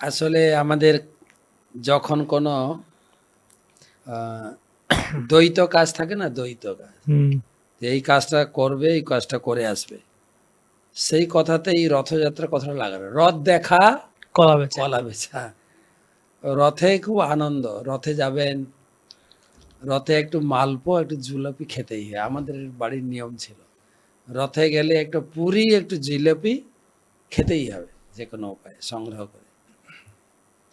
আসলে আমাদের যখন কোনো দ্বৈত কাজ থাকে না দ্বৈত কাজ। এই কাজটা করবে এই কাজটা করে আসবে। সেই কথাতেই রথযাত্রার কথাটা লাগানো। রথ দেখা কলা বেচা। কলা বেচা। রথে খুব আনন্দ। রথে যাবেন রথে একটু মালপো একটু জুলাপি খেতেই হয়। আমাদের বাড়ির নিয়ম ছিল। রথে গেলে একটু পুরি একটু জিলাপি খেতেই হবে যে কোনো উপায়ে সংগ্রহ করে।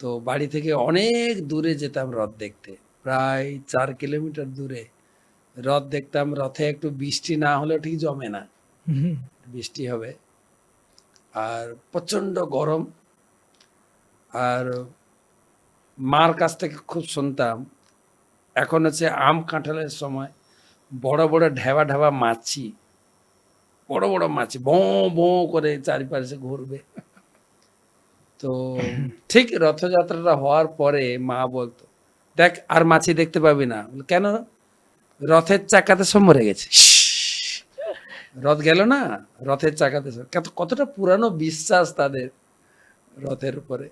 তো বাড়ি থেকে অনেক দূরে যেতাম রথ দেখতে। প্রায় চার কিলোমিটার দূরে। রথ দেখতাম রথে একটু বৃষ্টি না হলেও ঠিক জমে না। বৃষ্টি হবে। আর প্রচণ্ড গরম। আর মার কাছ থেকে খুব শুনতাম। এখন হচ্ছে আম কাঁঠালের সময়। বড় বড় ঢেবা ঢেবা মাছি। বড় বড় মাছি। বঁ বঁ করে চারিপাশে ঘুরবে। তো ঠিক রথযাত্রাটা হওয়ার পরে মা বলতো দেখ আর মাছি দেখতে পাবি না। কেন? রথের চাকাতে সব মরে গেছে। রথ গেল না রথের চাকাতে কতটা পুরানো বিশ্বাস তাদের রথের উপরে।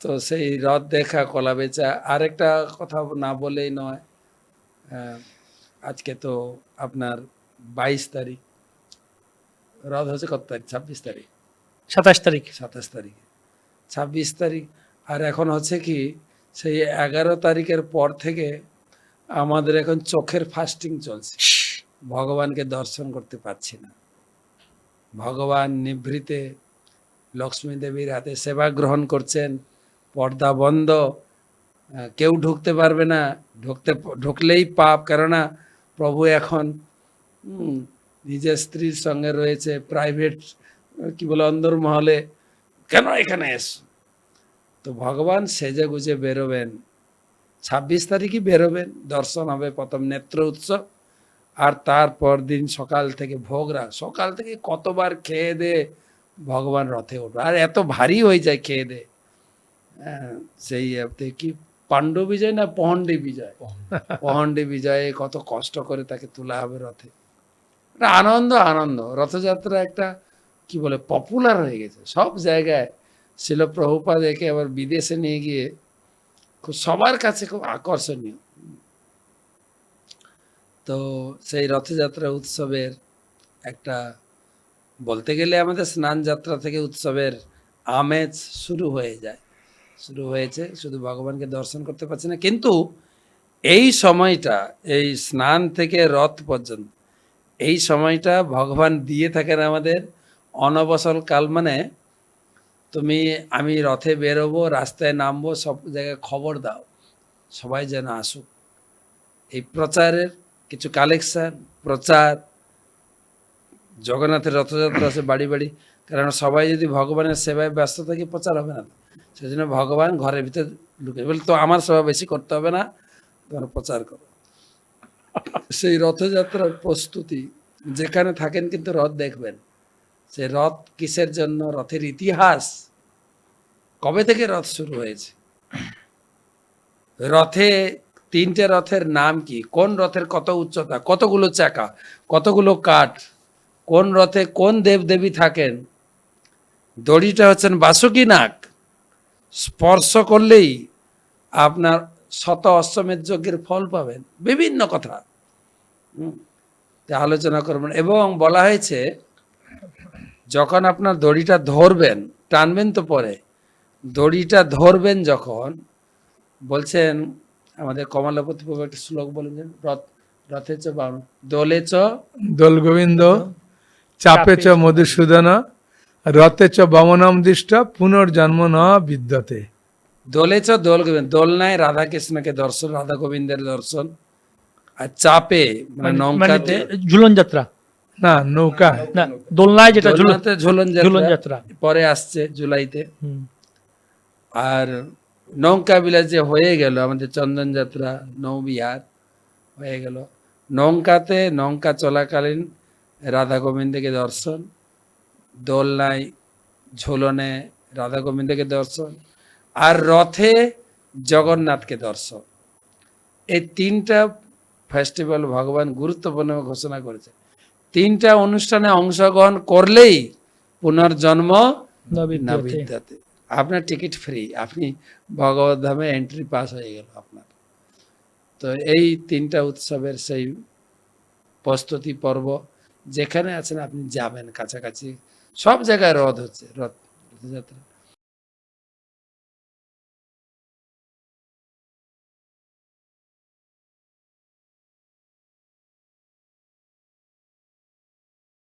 তো সেই রথ দেখা কলা বেচা আরেকটা কথা না বলেই নয় আজকে তো আপনার বাইশ তারিখ রথ হচ্ছে কত তারিখ? ছাব্বিশ তারিখ। সাতাশ তারিখ। সাতাশ তারিখে। ছাব্বিশ তারিখ। আর এখন হচ্ছে কি সেই এগারো তারিখের পর থেকে আমাদের এখন চোখের ফাস্টিং চলছে। ভগবানকে দর্শন করতে পারছি না। ভগবান নিভৃতে লক্ষ্মী দেবীর হাতে সেবা গ্রহণ করছেন। পর্দা বন্ধ। কেউ ঢুকতে পারবে না। ঢুকতে ঢুকলেই পাপ। কেননা প্রভু এখন নিজের স্ত্রীর সঙ্গে রয়েছে প্রাইভেট কি বলে অন্দরমহলে কেন এখানে এস? তো ভগবান সেজে গুজে বেরোবেন। ছাব্বিশ তারিখই বেরোবেন, দর্শন হবে প্রথম নেত্র উৎসব, আর তারপর দিন সকাল থেকে ভোগরা। সকাল থেকে কতবার খেয়ে দে ভগবান রথে উঠবে। আর এত ভারী হয়ে যায় খেয়ে দে। সেই কি পাণ্ডব বিজয় না পহণ্ডি বিজয়? পহণ্ডি বিজয়ে কত কষ্ট করে তাকে তোলা হবে রথে। আনন্দ আনন্দ। রথযাত্রা একটা কি বলে পপুলার হয়ে গেছে। সব জায়গায় ছিল প্রভুপাদ একে আবার বিদেশে নিয়ে গিয়ে খুব সবার কাছে খুব আকর্ষণীয়। তো সেই রথযাত্রা উৎসবের একটা বলতে গেলে আমাদের স্নান যাত্রা থেকে উৎসবের আমেজ শুরু হয়ে যায়। শুরু হয়েছে, শুধু ভগবানকে দর্শন করতে পারছি না, কিন্তু এই সময়টা, এই স্নান থেকে রথ পর্যন্ত, এই সময়টা ভগবান দিয়ে থাকেন আমাদের অনবসল কাল মানে তুমি, আমি রথে বেরোবো, রাস্তায় নামবো, সব জায়গায় খবর দাও, সবাই যেন আসুক। এই প্রচারের কিছু কালেকশন, প্রচার, জগন্নাথের রথযাত্রা আছে বাড়ি বাড়ি, কারণ সবাই যদি ভগবানের সেবায় ব্যস্ত থাকে, প্রচার হবে না। সেই জন্য ভগবান ঘরের ভিতরে ঢুকে, বলে তো আমার সেবা বেশি করতে হবে না, তোমার প্রচার করো। সেই রথযাত্রার প্রস্তুতি, যেখানে থাকেন কিন্তু রথ দেখবেন। সে রথ কিসের জন্য? রথের ইতিহাস। কবে থেকে রথ শুরু হয়েছে? রথে তিনটে রথের নাম কি? কোন রথের কত উচ্চতা? কতগুলো চাকা? কতগুলো কাঠ? কোন রথে কোন দেব দেবী থাকেন? দড়িটা হচ্ছেন বাসুকি নাগ। স্পর্শ করলেই আপনার শত অশ্বমেধ যজ্ঞের ফল পাবেন। বিভিন্ন কথা। আলোচনা করবেন। এবং বলা হয়েছে যখন আপনার দড়িটা ধরবেন টানবেন তো পরে দড়িটা ধরবেন যখন বলছেন আমাদের কমলাপতি প্রভু একটা শ্লোক বলেন যে, রথ রথে চ বাউন দোলে চ দোল গোবিন্দ চাপে চ মধুসূদন রথে চ বমনম দৃষ্ট পুনর্জন্ম ন বিদ্যতে। দোলে চ দোল গোবিন্দ দোলনায় রাধা কৃষ্ণকে দর্শন রাধা গোবিন্দের দর্শন আর চাপে মানে মানে নৌকাতে ঝুলন যাত্রা। না নৌকা না দোলনায় যেটা ঝুলন ঝুলন ঝুলন যাত্রা। পরে আসছে জুলাইতে। আর নৌকা যে হয়ে গেল আমাদের চন্দন যাত্রা নৌবিহার হয়ে গেল। নৌকাতে নৌকা চলাকালীন রাধা গোবিন্দকে দর্শন দোলনায় ঝোলনে রাধা গোবিন্দকে দর্শন আর রথে জগন্নাথকে দর্শন। এই তিনটা ফেস্টিভ্যাল ভগবান গুরুত্বপূর্ণ ঘোষণা করেছে। তিনটা অনুষ্ঠানে অংশগ্রহণ করলেই পুনর্জন্ম নবীন না যাত্রা। বিদ্যাতে আপনার টিকিট ফ্রি আপনি ভগবত ধামে এন্ট্রি পাস হয়ে গেল আপনার। তো এই তিনটা উৎসবের সেই প্রস্তুতি পর্ব যেখানে আছেন আপনি যাবেন কাছাকাছি সব জায়গায় রথ হচ্ছে রথ রথযাত্রা।